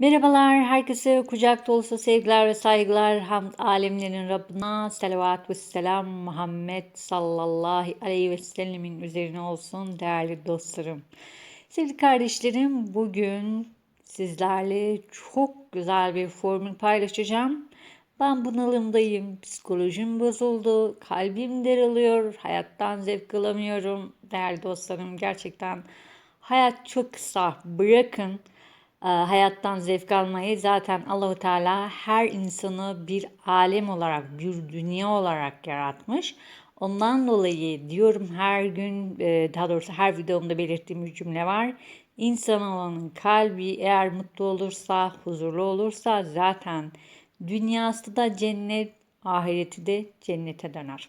Merhabalar, herkese kucak dolusu sevgiler ve saygılar. Hamd alemlerin Rabbına selavat ve selam Muhammed sallallahu aleyhi ve sellemin üzerine olsun değerli dostlarım. Sevgili kardeşlerim, bugün sizlerle çok güzel bir formül paylaşacağım. Ben bunalımdayım, psikolojim bozuldu, kalbim daralıyor, hayattan zevk alamıyorum. Değerli dostlarım, gerçekten hayat çok kısa. Bırakın hayattan zevk almayı zaten Allahu Teala her insanı bir alem olarak, bir dünya olarak yaratmış. Ondan dolayı diyorum her gün, e, daha doğrusu her videomda belirttiğim bir cümle var. İnsan olanın kalbi eğer mutlu olursa, huzurlu olursa zaten dünyası da cennet, ahireti de cennete döner.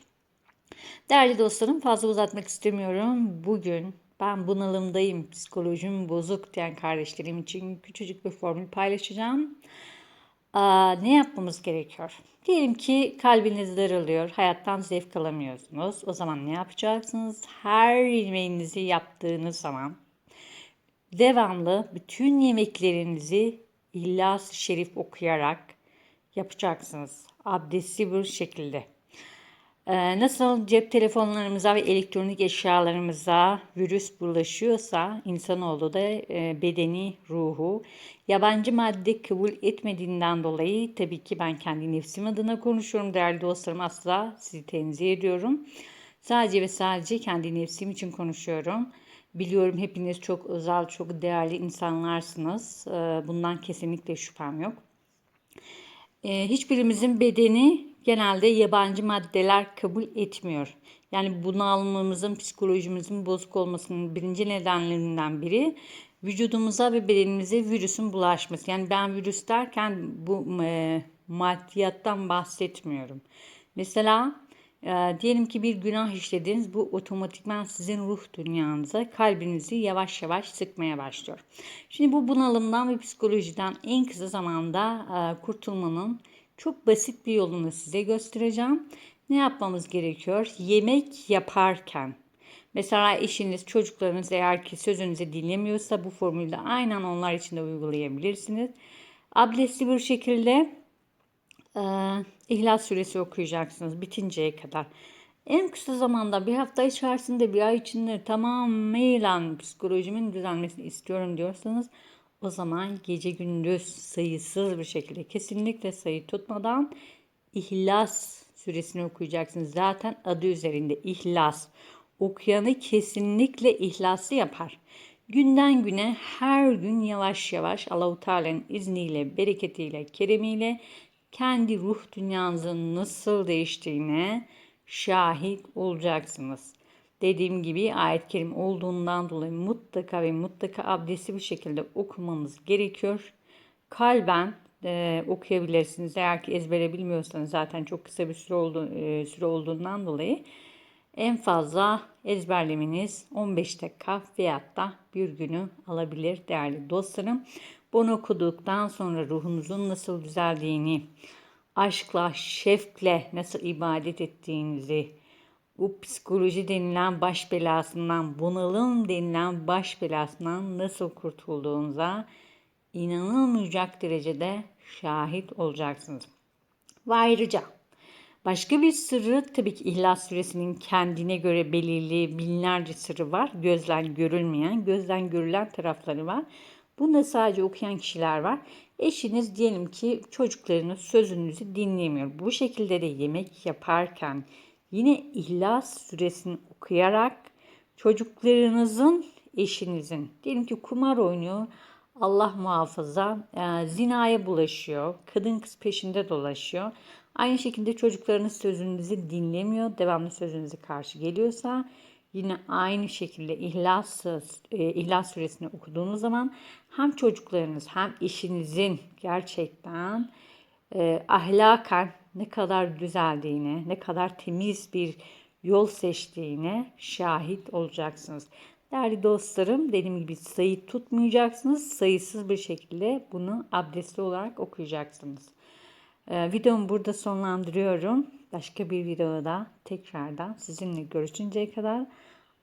Değerli dostlarım fazla uzatmak istemiyorum. Bugün ben bunalımdayım, psikolojim bozuk diyen kardeşlerim için küçücük bir formül paylaşacağım. Aa, ne yapmamız gerekiyor? Diyelim ki kalbiniz daralıyor, hayattan zevk alamıyorsunuz. O zaman ne yapacaksınız? Her yemeğinizi yaptığınız zaman devamlı bütün yemeklerinizi İhlas-ı Şerif okuyarak yapacaksınız. Abdestli bir şekilde. Ee, nasıl cep telefonlarımıza ve elektronik eşyalarımıza virüs bulaşıyorsa insanoğlu da e, bedeni, ruhu yabancı madde kabul etmediğinden dolayı tabii ki ben kendi nefsim adına konuşuyorum değerli dostlarım asla sizi tenzih ediyorum. Sadece ve sadece kendi nefsim için konuşuyorum. Biliyorum hepiniz çok özel, çok değerli insanlarsınız. Ee, bundan kesinlikle şüphem yok. Ee, hiçbirimizin bedeni genelde yabancı maddeler kabul etmiyor. Yani bunalmamızın, psikolojimizin bozuk olmasının birinci nedenlerinden biri vücudumuza ve bedenimize virüsün bulaşması. Yani ben virüs derken bu e, maddiyattan bahsetmiyorum. Mesela e, diyelim ki bir günah işlediniz. Bu otomatikman sizin ruh dünyanıza, kalbinizi yavaş yavaş sıkmaya başlıyor. Şimdi bu bunalımdan ve psikolojiden en kısa zamanda e, kurtulmanın çok basit bir yolunu size göstereceğim. Ne yapmamız gerekiyor? Yemek yaparken Mesela eşiniz, çocuklarınız eğer ki sözünüzü dinlemiyorsa bu formülde aynen onlar için de uygulayabilirsiniz. Abdestli bir şekilde e, İhlas Suresi okuyacaksınız bitinceye kadar. En kısa zamanda bir hafta içerisinde bir ay içinde tamamen psikolojimin düzelmesini istiyorum diyorsanız o zaman gece gündüz sayısız bir şekilde kesinlikle sayı tutmadan İhlas suresini okuyacaksınız. Zaten adı üzerinde İhlas. Okuyanı kesinlikle ihlaslı yapar. Günden güne her gün yavaş yavaş Allahu Teala'nın izniyle, bereketiyle, keremiyle kendi ruh dünyanızın nasıl değiştiğine şahit olacaksınız dediğim gibi ayet-i kerim olduğundan dolayı mutlaka ve mutlaka abdesti bir şekilde okumamız gerekiyor. Kalben e, okuyabilirsiniz. Eğer ki ezbere bilmiyorsanız zaten çok kısa bir süre, oldu, e, süre olduğundan dolayı en fazla ezberlemeniz 15 dakika veyahut bir günü alabilir değerli dostlarım. Bunu okuduktan sonra ruhunuzun nasıl düzeldiğini, aşkla, şefkle nasıl ibadet ettiğinizi, bu psikoloji denilen baş belasından, bunalım denilen baş belasından nasıl kurtulduğunuza inanılmayacak derecede şahit olacaksınız. Ve ayrıca başka bir sırrı tabii ki İhlas Suresinin kendine göre belirli binlerce sırrı var. Gözden görülmeyen, gözden görülen tarafları var. Bunda sadece okuyan kişiler var. Eşiniz diyelim ki çocuklarınız sözünüzü dinlemiyor. Bu şekilde de yemek yaparken, Yine İhlas suresini okuyarak çocuklarınızın, eşinizin, diyelim ki kumar oynuyor, Allah muhafaza e, zinaya bulaşıyor, kadın kız peşinde dolaşıyor. Aynı şekilde çocuklarınız sözünüzü dinlemiyor, devamlı sözünüze karşı geliyorsa yine aynı şekilde İhlas, e, İhlas suresini okuduğunuz zaman hem çocuklarınız hem eşinizin gerçekten e, ahlaken ne kadar düzeldiğine, ne kadar temiz bir yol seçtiğine şahit olacaksınız. Değerli dostlarım dediğim gibi sayı tutmayacaksınız. Sayısız bir şekilde bunu abdestli olarak okuyacaksınız. Ee, videomu burada sonlandırıyorum. Başka bir videoda tekrardan sizinle görüşünceye kadar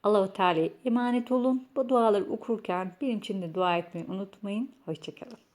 Allahu Teala'ya emanet olun. Bu duaları okurken benim için de dua etmeyi unutmayın. Hoşçakalın.